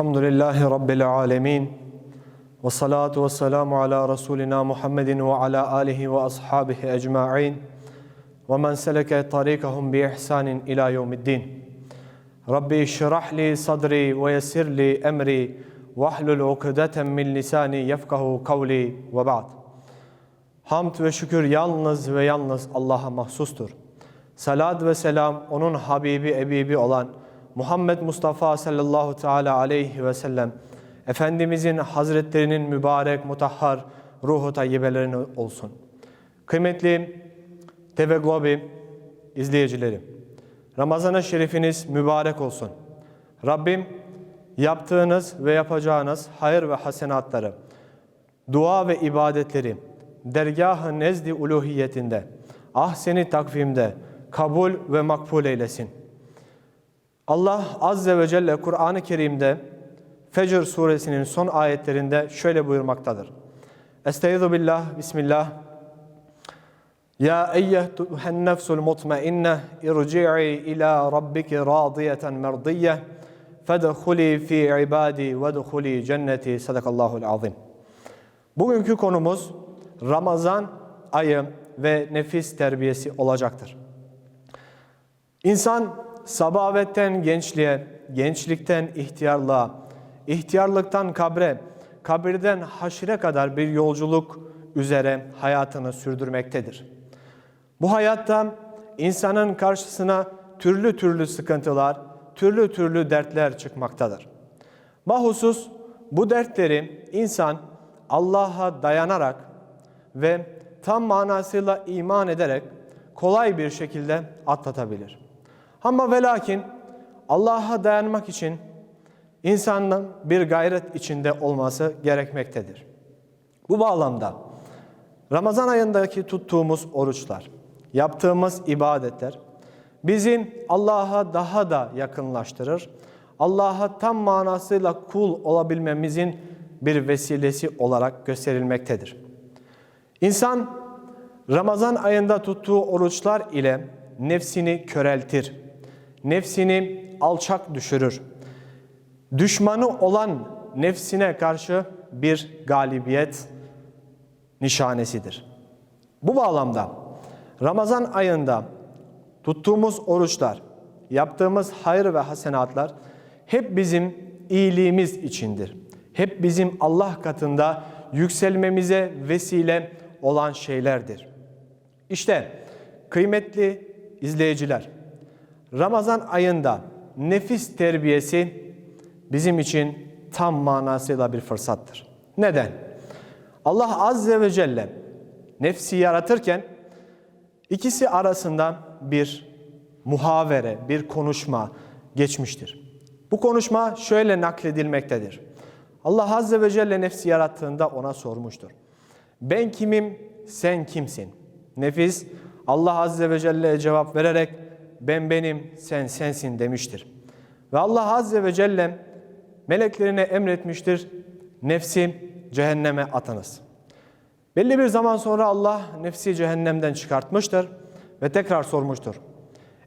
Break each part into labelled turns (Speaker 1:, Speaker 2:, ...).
Speaker 1: Elhamdülillahi Rabbil alemin. Ve salatu ve selamu ala Resulina Muhammedin ve ala alihi ve ashabihi ecma'in. Ve men seleke tarikahum bi ihsanin ila yevmiddin. Rabbi şirah li sadri ve yessir li emri ve ahlul ukdeten min lisani yefkahu kavli ve ba'd. Hamd ve şükür yalnız ve yalnız Allah'a mahsustur. Salat ve selam onun Habibi Ebibi olan Muhammed Mustafa sallallahu teala aleyhi ve sellem Efendimizin hazretlerinin mübarek mutahhar ruhu tayyibelerine olsun. Kıymetli TV Globi izleyicileri, Ramazan-ı Şerifiniz mübarek olsun. Rabbim yaptığınız ve yapacağınız hayır ve hasenatları, dua ve ibadetleri dergah-ı nezdi uluhiyetinde, ahseni takvimde kabul ve makbul eylesin. Allah Azze ve Celle Kur'an-ı Kerim'de Fecr suresinin son ayetlerinde şöyle buyurmaktadır. Estaizu billah, bismillah. Ya eyyühen nefsul mutmainneh irci'i ila rabbiki radiyeten merdiyye fedhuli fi ibadi vedhuli cenneti sadakallahul azim. Bugünkü konumuz Ramazan ayı ve nefis terbiyesi olacaktır. İnsan sabavetten gençliğe, gençlikten ihtiyarlığa, ihtiyarlıktan kabre, kabirden haşire kadar bir yolculuk üzere hayatını sürdürmektedir. Bu hayatta insanın karşısına türlü türlü sıkıntılar, türlü türlü dertler çıkmaktadır. Bahusus bu dertleri insan Allah'a dayanarak ve tam manasıyla iman ederek kolay bir şekilde atlatabilir. Ama ve lakin Allah'a dayanmak için insanın bir gayret içinde olması gerekmektedir. Bu bağlamda Ramazan ayındaki tuttuğumuz oruçlar, yaptığımız ibadetler bizi Allah'a daha da yakınlaştırır. Allah'a tam manasıyla kul olabilmemizin bir vesilesi olarak gösterilmektedir. İnsan Ramazan ayında tuttuğu oruçlar ile nefsini köreltir. Nefsini alçak düşürür. Düşmanı olan nefsine karşı bir galibiyet nişanesidir. Bu bağlamda Ramazan ayında tuttuğumuz oruçlar, yaptığımız hayır ve hasenatlar hep bizim iyiliğimiz içindir. Hep bizim Allah katında yükselmemize vesile olan şeylerdir. İşte kıymetli izleyiciler, Ramazan ayında nefis terbiyesi bizim için tam manasıyla bir fırsattır. Neden? Allah Azze ve Celle nefsi yaratırken ikisi arasında bir muhavere, bir konuşma geçmiştir. Bu konuşma şöyle nakledilmektedir. Allah Azze ve Celle nefsi yarattığında ona sormuştur. Ben kimim, sen kimsin? Nefis Allah Azze ve Celle'ye cevap vererek ben benim, sen sensin demiştir. Ve Allah Azze ve Celle meleklerine emretmiştir. Nefsi cehenneme atınız. Belli bir zaman sonra Allah nefsi cehennemden çıkartmıştır ve tekrar sormuştur.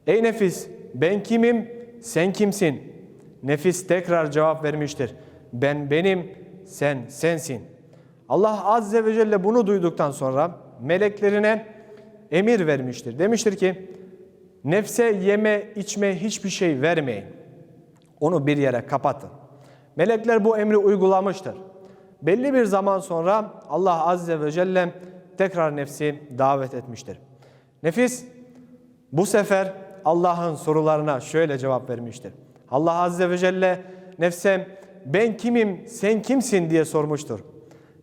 Speaker 1: Ey nefis ben kimim, sen kimsin? Nefis tekrar cevap vermiştir. Ben benim, sen sensin. Allah Azze ve Celle bunu duyduktan sonra meleklerine emir vermiştir. Demiştir ki nefse yeme içme hiçbir şey vermeyin. Onu bir yere kapatın. Melekler bu emri uygulamıştır. Belli bir zaman sonra Allah Azze ve Celle tekrar nefsi davet etmiştir. Nefis bu sefer Allah'ın sorularına şöyle cevap vermiştir. Allah Azze ve Celle nefse ben kimim sen kimsin diye sormuştur.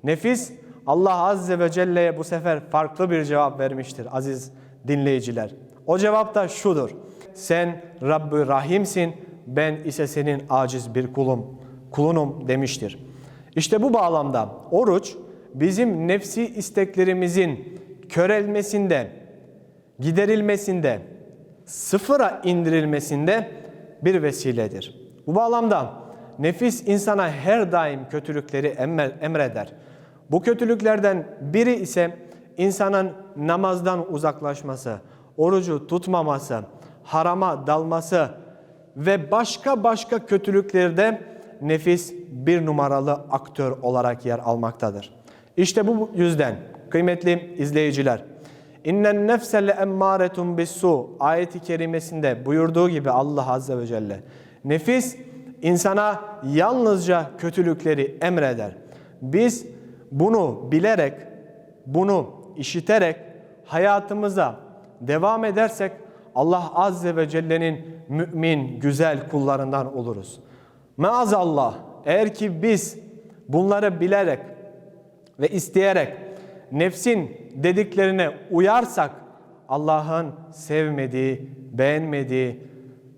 Speaker 1: Nefis Allah Azze ve Celle'ye bu sefer farklı bir cevap vermiştir aziz dinleyiciler. O cevap da şudur. Sen Rabbi Rahimsin, ben ise senin aciz bir kulum, kulunum demiştir. İşte bu bağlamda oruç bizim nefsi isteklerimizin körelmesinde, giderilmesinde, sıfıra indirilmesinde bir vesiledir. Bu bağlamda nefis insana her daim kötülükleri emreder. Bu kötülüklerden biri ise insanın namazdan uzaklaşması, orucu tutmaması, harama dalması ve başka başka kötülüklerde nefis bir numaralı aktör olarak yer almaktadır. İşte bu yüzden kıymetli izleyiciler, İnnen nefse le emmâretun bissu ayeti kerimesinde buyurduğu gibi Allah Azze ve Celle nefis insana yalnızca kötülükleri emreder. Biz bunu bilerek, bunu işiterek hayatımıza devam edersek Allah Azze ve Celle'nin mümin, güzel kullarından oluruz. Maazallah eğer ki biz bunları bilerek ve isteyerek nefsin dediklerine uyarsak Allah'ın sevmediği, beğenmediği,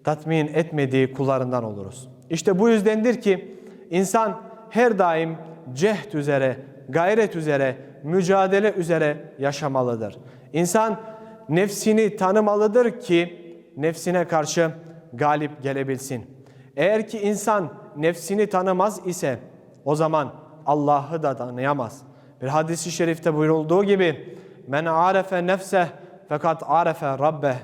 Speaker 1: tatmin etmediği kullarından oluruz. İşte bu yüzdendir ki insan her daim cehd üzere, gayret üzere, mücadele üzere yaşamalıdır. İnsan nefsini tanımalıdır ki nefsine karşı galip gelebilsin. Eğer ki insan nefsini tanımaz ise o zaman Allah'ı da tanıyamaz. Bir hadisi şerifte buyurulduğu gibi men arefe nefseh fakat arefe rabbeh.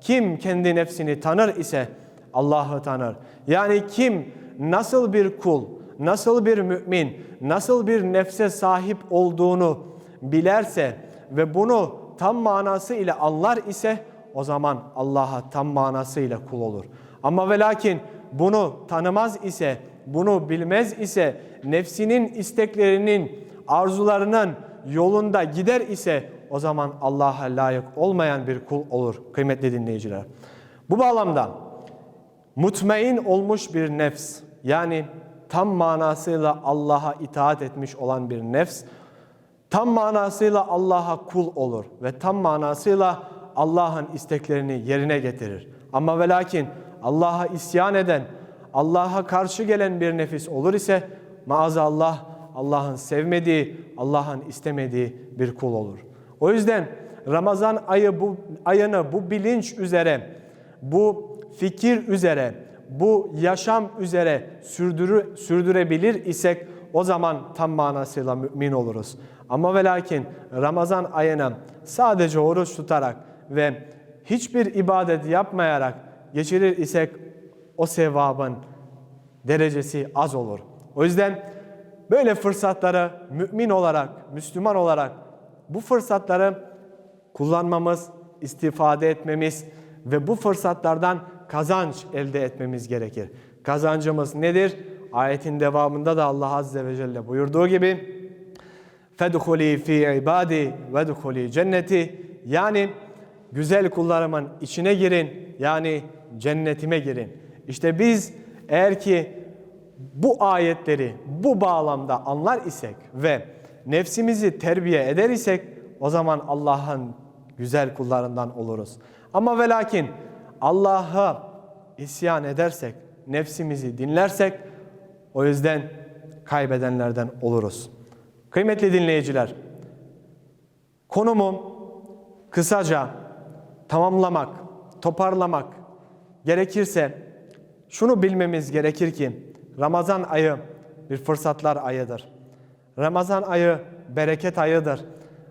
Speaker 1: Kim kendi nefsini tanır ise Allah'ı tanır. Yani kim nasıl bir kul, nasıl bir mümin, nasıl bir nefse sahip olduğunu bilerse ve bunu tam manası ile anlar ise o zaman Allah'a tam manasıyla kul olur. Ama ve lakin bunu tanımaz ise, bunu bilmez ise, nefsinin isteklerinin, arzularının yolunda gider ise o zaman Allah'a layık olmayan bir kul olur kıymetli dinleyiciler. Bu bağlamda mutmain olmuş bir nefs yani tam manasıyla Allah'a itaat etmiş olan bir nefs tam manasıyla Allah'a kul olur ve tam manasıyla Allah'ın isteklerini yerine getirir. Ama ve lakin Allah'a isyan eden, Allah'a karşı gelen bir nefis olur ise maazallah Allah'ın sevmediği, Allah'ın istemediği bir kul olur. O yüzden Ramazan ayı bu ayını bu bilinç üzere, bu fikir üzere, bu yaşam üzere sürdürü, sürdürebilir isek o zaman tam manasıyla mümin oluruz. Ama ve lakin Ramazan ayına sadece oruç tutarak ve hiçbir ibadet yapmayarak geçirir isek o sevabın derecesi az olur. O yüzden böyle fırsatları mümin olarak, Müslüman olarak bu fırsatları kullanmamız, istifade etmemiz ve bu fırsatlardan kazanç elde etmemiz gerekir. Kazancımız nedir? Ayetin devamında da Allah Azze ve Celle buyurduğu gibi فَدْخُلِي ف۪ي عِبَادِي وَدْخُلِي cenneti Yani güzel kullarımın içine girin yani cennetime girin. İşte biz eğer ki bu ayetleri bu bağlamda anlar isek ve nefsimizi terbiye eder isek o zaman Allah'ın güzel kullarından oluruz. Ama ve lakin Allah'a isyan edersek, nefsimizi dinlersek o yüzden kaybedenlerden oluruz. Kıymetli dinleyiciler, konumu kısaca tamamlamak, toparlamak gerekirse şunu bilmemiz gerekir ki Ramazan ayı bir fırsatlar ayıdır. Ramazan ayı bereket ayıdır.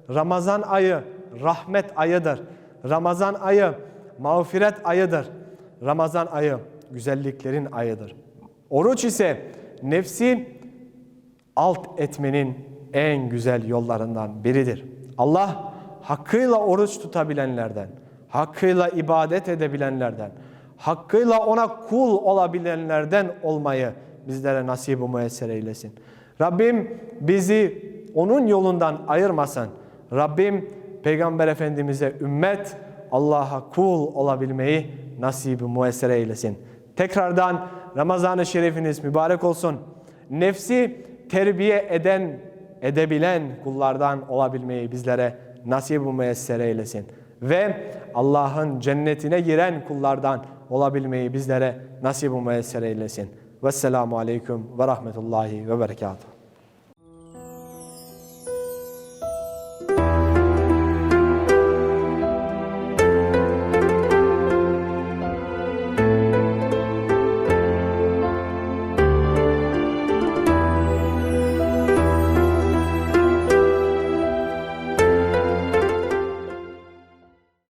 Speaker 1: Ramazan ayı rahmet ayıdır. Ramazan ayı mağfiret ayıdır. Ramazan ayı güzelliklerin ayıdır. Oruç ise nefsi alt etmenin en güzel yollarından biridir. Allah hakkıyla oruç tutabilenlerden, hakkıyla ibadet edebilenlerden, hakkıyla ona kul olabilenlerden olmayı bizlere nasip-i müyesser eylesin. Rabbim bizi onun yolundan ayırmasın. Rabbim Peygamber Efendimiz'e ümmet, Allah'a kul olabilmeyi nasip-i müyesser eylesin. Tekrardan Ramazan-ı Şerifiniz mübarek olsun. Nefsi terbiye eden, edebilen kullardan olabilmeyi bizlere nasip-i müyesser eylesin. Ve Allah'ın cennetine giren kullardan olabilmeyi bizlere nasip-i müyesser eylesin. Vesselamu Aleyküm ve Rahmetullahi ve Berekatuhu.